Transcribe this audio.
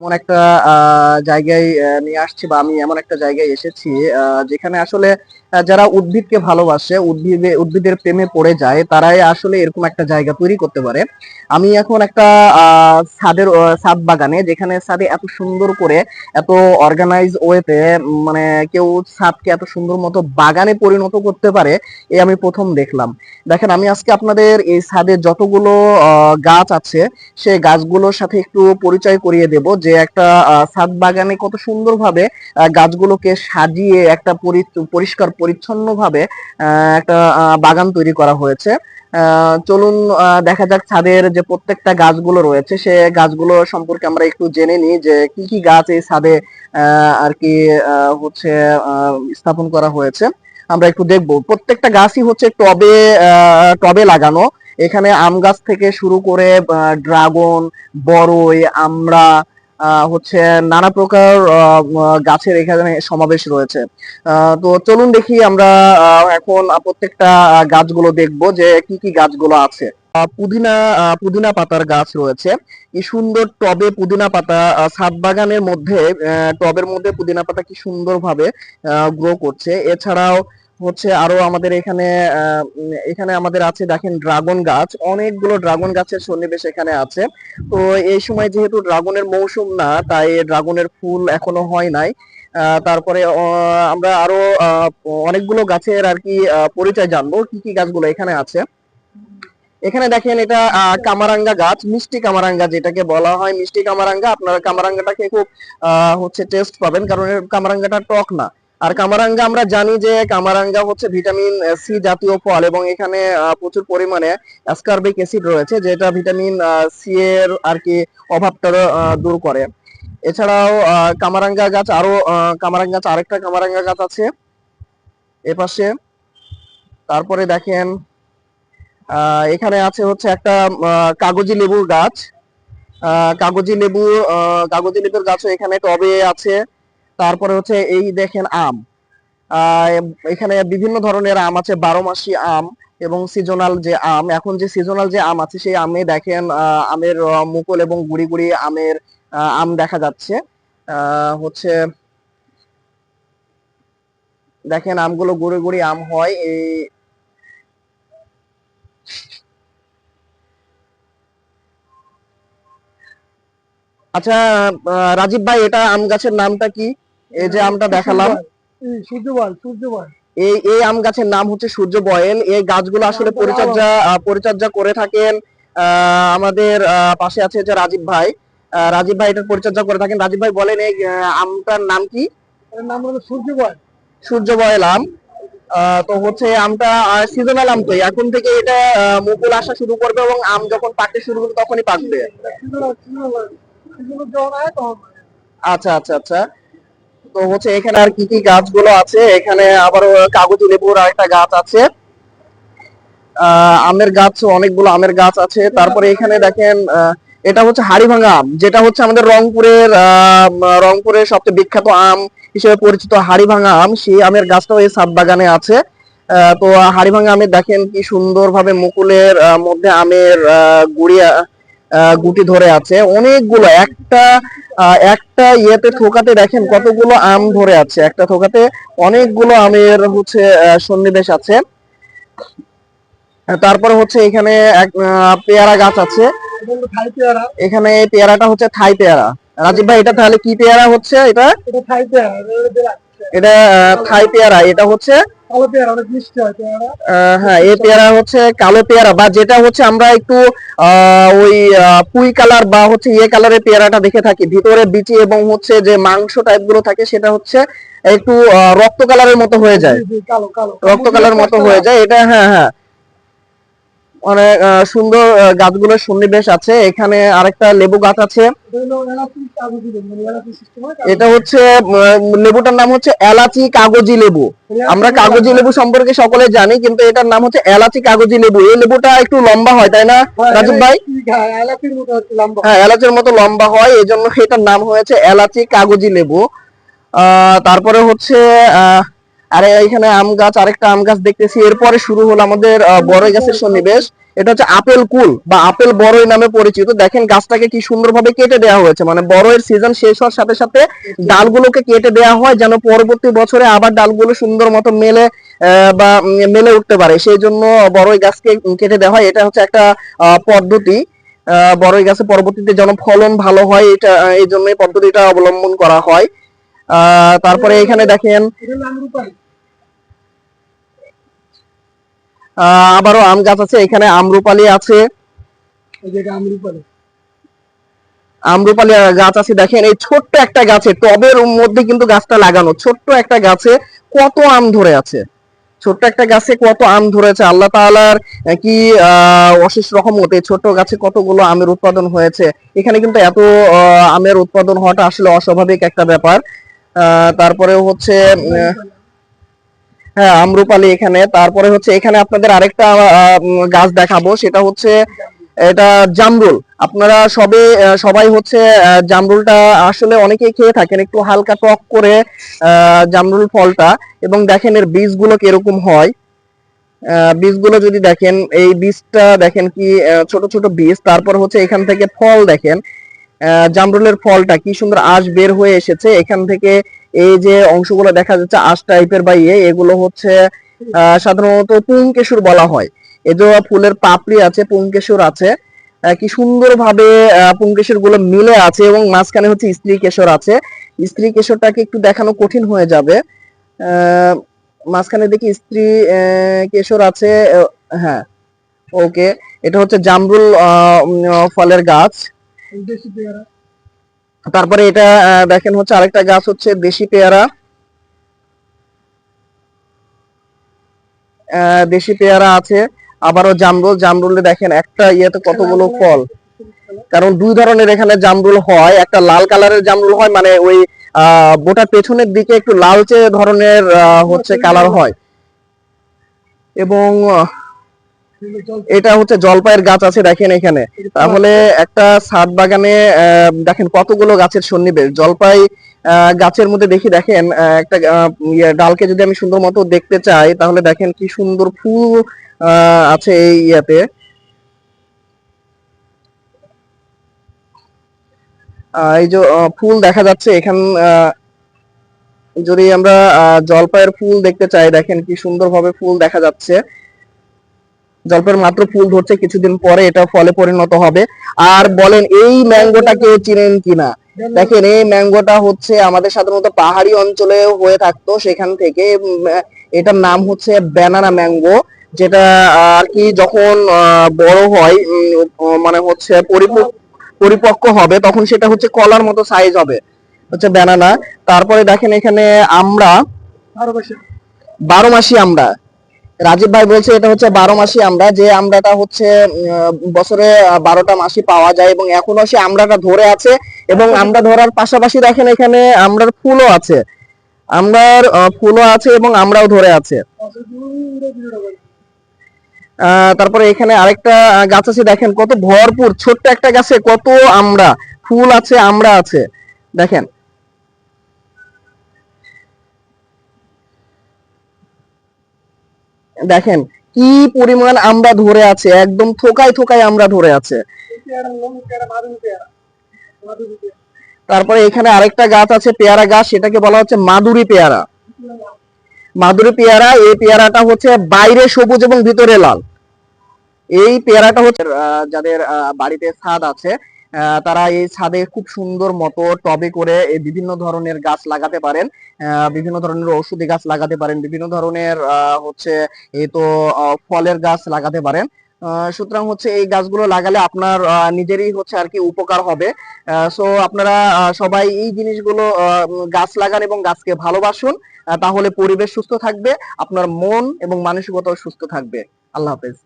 এমন একটা জায়গায় নিয়ে আসছি বা আমি এমন একটা জায়গায় এসেছি যেখানে আসলে যারা উদ্ভিদকে ভালোবাসে, উদ্ভিদে, উদ্ভিদের প্রেমে পড়ে যায়, তারাই আসলে এরকম একটা জায়গা তৈরি করতে পারে। আমি এখন একটা ছাদের ছাদ বাগানে, যেখানে ছাদে এত সুন্দর করে, এত অর্গানাইজ ওয়েতে মানে কেউ ছাদকে এত সুন্দর মতো বাগানে পরিণত করতে পারে, এ আমি প্রথম দেখলাম। দেখেন, আমি আজকে আপনাদের এই ছাদে যতগুলো গাছ আছে সেই গাছগুলোর সাথে একটু পরিচয় করিয়ে দেব যে একটা আহ, ছাদ বাগানে কত সুন্দরভাবে আহ, গাছগুলোকে সাজিয়ে একটা পরিষ্কার পরিচ্ছন্ন ভাবে একটা বাগান তৈরি করা হয়েছে। চলুন দেখা যাক ছাদের যে প্রত্যেকটা গাছগুলো রয়েছে সে গাছগুলো সম্পর্কে আমরা একটু জেনে নিই যে কি কি গাছ এই ছাদে আর কি হচ্ছে স্থাপন করা হয়েছে। আমরা একটু দেখব। প্রত্যেকটা গাছই হচ্ছে টবে টবে লাগানো। এখানে আম গাছ থেকে শুরু করে ড্রাগন বড়ই আমড়া আহ, হচ্ছে নানা প্রকার গাছের এখানে সমাবেশ রয়েছে। তো চলুন দেখি আমরা এখন প্রত্যেকটা গাছগুলো দেখব যে কি কি গাছগুলো আছে। পুদিনা পুদিনা পাতার গাছ রয়েছে। কি সুন্দর টবে পুদিনা পাতা ছাদ বাগানের মধ্যে টবের মধ্যে পুদিনা পাতা কি সুন্দর ভাবে গ্রো করছে। এছাড়াও হচ্ছে আরও আমাদের এখানে এখানে আমাদের আছে, দেখেন ড্রাগন গাছ। অনেকগুলো ড্রাগন গাছের সন্নিবেশ এখানে আছে। তো এই সময় যেহেতু ড্রাগনের মৌসুম না, তাই ড্রাগনের ফুল এখনও হয় নাই। তারপরে আমরা আরও অনেকগুলো গাছের আর কি পরিচয় জানব, কি কি গাছগুলো এখানে আছে। এখানে দেখেন এটা কামারাঙ্গা গাছ, মিষ্টি কামারাঙ্গা যেটাকে বলা হয়। মিষ্টি কামারাঙ্গা, আপনারা কামারাঙ্গাটাকে খুব হচ্ছে টেস্ট পাবেন, কারণ কামারাঙ্গাটা টক না। আর কামারাঙ্গা আমরা জানি যে কামারাঙ্গা হচ্ছে ভিটামিন সি জাতীয় ফল এবং এখানে প্রচুর পরিমাণে অ্যাসকারবিক অ্যাসিড রয়েছে, যেটা ভিটামিন সি এর আর কি অভাবটা দূর করে। এছাড়াও কামারাঙ্গা গাছ আরও কামারাঙ্গা গাছ, আরেকটা কামারাঙ্গা গাছ আছে এপাশে তারপরে দেখেন এখানে আছে হচ্ছে একটা কাগজি লেবুর গাছ। কাগজি লেবু কাগজি লেবুর গাছও এখানে টবে আছে। তারপরে হচ্ছে এই দেখেন আম। এখানে বিভিন্ন ধরনের আম আছে বারো মাসি আম এবং সিজনাল যে আম। এখন যে সিজনাল যে আম আছে, সেই আমে দেখেন আমের মুকুল এবং গুড়ি গুড়ি আমের আম দেখা যাচ্ছে। হচ্ছে দেখেন, আমগুলো গুড়ি গুড়ি আম হয়। এই আচ্ছা রাজীব ভাই, এটা আম গাছের নামটা কি? এই যে আমটা দেখালাম। সূর্যবল সূর্যবল। এই এই আম গাছের নাম হচ্ছে সূর্য বয়েল এই গাছগুলো আসলে পরিচর্যা পরিচর্যা করে থাকেন আমাদের পাশে আছে যে রাজীব ভাই। রাজীব ভাই এটার পরিচর্যা করে থাকেন। রাজীব ভাই বলেন এই আমটার নাম কি? নাম হলো সূর্যবল। সূর্য বয়েল আম তো হচ্ছে আমটা সিজনাল আম তো। এখন থেকে এটা মুকুল আসা শুরু করবে এবং আম যখন পাকতে শুরু করবে তখনই পাকবে। আচ্ছা আচ্ছা আচ্ছা। তো হচ্ছে এখানে আর কি কি গাছগুলো আছে? এখানে আবার কাগজি লেবুর আরেকটা গাছ আছে। আমের গাছ, অনেকগুলো আমের গাছ আছে। তারপরে এখানে দেখেন এটা হচ্ছে হাড়িভাঙা আম, যেটা হচ্ছে আমাদের রংপুরের রংপুরের সবচেয়ে বিখ্যাত আম হিসেবে পরিচিত হাড়িভাঙা আম। সেই আমের গাছটাও এই ছাদ বাগানে আছে তো হাড়িভাঙা আমের দেখেন কি সুন্দরভাবে মুকুলের মধ্যে আমের গুড়িয়া গুটি ধরে আছে। অনেকগুলো একটা একটা ইয়েতে থোকাতে দেখেন কতগুলো আম ধরে আছে। একটা থোকাতে অনেকগুলো আমের হচ্ছে সন্নিবেশ আছে। তারপরে হচ্ছে এখানে এক আহ, পেয়ারা গাছ আছে। এখানে পেয়ারাটা হচ্ছে থাই পেয়ারা। রাজীব ভাই এটা তাহলে কি পেয়ারা হচ্ছে এটা? এটা থাই পেয়ারা এটা থাই পেয়ারা এটা হচ্ছে কালো পেয়ারা অনেক মিষ্টি হয় পেয়ারা। আহ, হ্যাঁ এই পেয়ারা হচ্ছে কালো পেয়ারা বা যেটা হচ্ছে আমরা একটু আহ, ওই পুই কালার বা হচ্ছে ইয়ে কালারের পেয়ারাটা দেখে থাকি। ভিতরে বিচি এবং হচ্ছে যে মাংস টাইপগুলো থাকে সেটা হচ্ছে একটু রক্ত কালারের মতো হয়ে যায়। রক্ত কালার মতো হয়ে যায়। এটা হ্যাঁ হ্যাঁ। আহ, সুন্দর গাছগুলোর সন্নিবেশ আছে। এখানে আরেকটা লেবু গাছ আছে। এটা মানে হচ্ছে লেবুটার নাম হচ্ছে এলাচি কাগজি লেবু। আমরা কাগজি লেবু সম্পর্কে সকলে জানি কিন্তু এটার নাম হচ্ছে এলাচি কাগজি লেবু। এই লেবুটা একটু লম্বা হয় তাই না রাজীব ভাই? হ্যাঁ এলাচের মতো লম্বা হয় এই জন্য এটার নাম হয়েছে এলাচি কাগজি লেবু। তারপরে হচ্ছে আহ, আরে এখানে আম গাছ, আরেকটা আম গাছ দেখতেছি। এরপরে শুরু হলো আমাদের বড়ই গাছের সন্নিবেশ। এটা হচ্ছে আপেল কুল বা আপেল বড়ই নামে পরিচিত। দেখেন গাছটাকে কি সুন্দরভাবে কেটে দেওয়া হয়েছে। মানে বড়ের সিজন শেষ হওয়ার সাথে সাথে ডালগুলোকে কেটে দেওয়া হয় যেন পরবর্তী বছরে আবার ডালগুলো সুন্দর মতো মেলে বা মেলে উঠতে পারে। সেই জন্য বড়ই গাছকে কেটে দেওয়া হয়। এটা হচ্ছে একটা পদ্ধতি। বড়ই গাছে পরবর্তীতে যেন ফলন ভালো হয়, এটা এই জন্য পদ্ধতিটা অবলম্বন করা হয়। তারপরে এখানে দেখেন আবারও আম গাছ আছে, এখানে আমরুপালি আছে। আমরুপালি গাছ আছে, দেখেন, এই ছোট্ট একটা গাছে, টবের মধ্যে কিন্তু গাছটা লাগানো, ছোট্ট একটা গাছে কত আম ধরে আছে। ছোট্ট একটা গাছে কত আম ধরেছে আল্লাহ তাআলার কি অশেষ রহমত ছোট্ট গাছে কতগুলো আমের উৎপাদন হয়েছে। এখানে কিন্তু এত আমের উৎপাদন হওয়াটা আসলে অস্বাভাবিক একটা ব্যাপার। তারপরে হচ্ছে হ্যাঁ আমরুপালি এখানে। তারপরে হচ্ছে এখানে আপনাদের আরেকটা গাছ দেখাবো। সেটা হচ্ছে, এটা জামরুল। আপনারা সবে সবাই হচ্ছে জামরুলটা আসলে অনেকেই খেয়ে থাকেন। একটু হালকা টক করে জামরুল ফলটা। এবং দেখেন এর বীজগুলো কীরকম হয়। বীজগুলো যদি দেখেন, এই বীজটা দেখেন কি ছোট ছোট বীজ। তারপর হচ্ছে এখান থেকে ফল দেখেন। জামরুলের ফলটা কি সুন্দর আঁশ বের হয়ে এসেছে। এখান থেকে এই যে অংশগুলো দেখা যাচ্ছে আঁশ টাইপের বা ইয়ে এগুলো হচ্ছে সাধারণত পুংকেশুর বলা হয়। যে ফুলের পাপড়ি আছে পুংকেশুর আছে। কি সুন্দর ভাবে পুংকেশুরগুলো মিলে আছে এবং মাঝখানে হচ্ছে স্ত্রী কেশর আছে। স্ত্রী কেশরটাকে একটু দেখানো কঠিন হয়ে যাবে। মাঝখানে দেখি স্ত্রী কেশর আছে হ্যাঁ ওকে। এটা হচ্ছে জামরুল ফলের গাছ। দেশি পেয়ারা। তারপরে এটা দেখেন হচ্ছে আরেকটা গাছ হচ্ছে দেশি পেয়ারা। দেশি পেয়ারা আছে। আবারও জামরুল জামরুলে দেখেন একটা ইয়েতে কতগুলো ফল। কারণ দুই ধরনের এখানে জামরুল হয়। একটা লাল কালারের জামরুল হয় মানে ওই আহ বোটার পেছনের দিকে একটু লালচে ধরনের আহ, হচ্ছে কালার হয়। এবং এটা হচ্ছে জলপাইয়ের গাছ আছে দেখেন এখানে। তাহলে একটা ছাদ বাগানে দেখেন কতগুলো গাছের সন্নিবেশ। জলপাই গাছের মধ্যে দেখি দেখেন একটা ইয়ে, ডালকে যদি আমি সুন্দর মতো দেখতে চাই তাহলে দেখেন কি সুন্দর ফুল আছে এই ইয়াতে। এই যে ফুল দেখা যাচ্ছে এখান যদি আমরা জলপাইয়ের ফুল দেখতে চাই দেখেন কি সুন্দরভাবে ফুল দেখা যাচ্ছে। জলপাইয়ের মাত্র ফুল ধরছে কিছুদিন পরে এটা ফলে পরিণত হবে। আর বলেন এই ম্যাঙ্গোটা কেউ চিনেন কিনা? দেখেন এই ম্যাঙ্গোটা হচ্ছে আমাদের সাধারণত পাহাড়ি অঞ্চলে হয়ে থাকতো সেখান থেকে এটার নাম হচ্ছে ব্যানানা ম্যাঙ্গো যেটা আর কি যখন বড় হয় মানে হচ্ছে পরিপক্ক হবে তখন সেটা হচ্ছে কলার মতো সাইজ হবে হচ্ছে ব্যানানা। তারপরে দেখেন এখানে আমরা বারো মাসি আমরা। রাজীব ভাই বলছে এটা হচ্ছে বারো মাসি আমরা যে আমরাটা হচ্ছে বছরে বারোটা মাসি পাওয়া যায় এবং এখনও সে আমরাটা ধরে আছে এবং আমরা ধরার পাশাপাশি দেখেন এখানে আমরার ফুলও আছে। আমরার ফুলও আছে এবং আমরাও ধরে আছে। তারপরে এখানে আরেকটা গাছ আছে দেখেন কত ভরপুর ছোট্ট একটা গাছে কত আমরা ফুল আছে আমরা আছে। দেখেন দেখেন, কি পরিমাণ আমরা ধরে আছে, একদম থোকায় থোকায় আমরা ধরে আছে। তারপরে এখানে আরেকটা গাছ আছে, পেয়ারা গাছ, সেটাকে বলা হচ্ছে মাদুরি পেয়ারা। মাদুরি পেয়ারা, এই পেয়ারাটা হচ্ছে বাইরে সবুজ এবং ভিতরে লাল। এই পেয়ারাটা হচ্ছে যাদের বাড়িতে ছাদ আছে তারা এই ছাদে খুব সুন্দর মতো টবে করে বিভিন্ন ধরনের গাছ লাগাতে পারেন বিভিন্ন ধরনের ঔষধি গাছ লাগাতে পারেন, বিভিন্ন ধরনের হচ্ছে এই তো ফলের গাছ লাগাতে পারেন। সুতরাং হচ্ছে এই গাছগুলো লাগালে আপনার নিজেরই হচ্ছে আর কি উপকার হবে। সো আপনারা সবাই এই জিনিসগুলো গাছ লাগান এবং গাছকে ভালোবাসুন তাহলে পরিবেশ সুস্থ থাকবে, আপনার মন এবং মানসিকতাও সুস্থ থাকবে। আল্লাহ হাফেজ।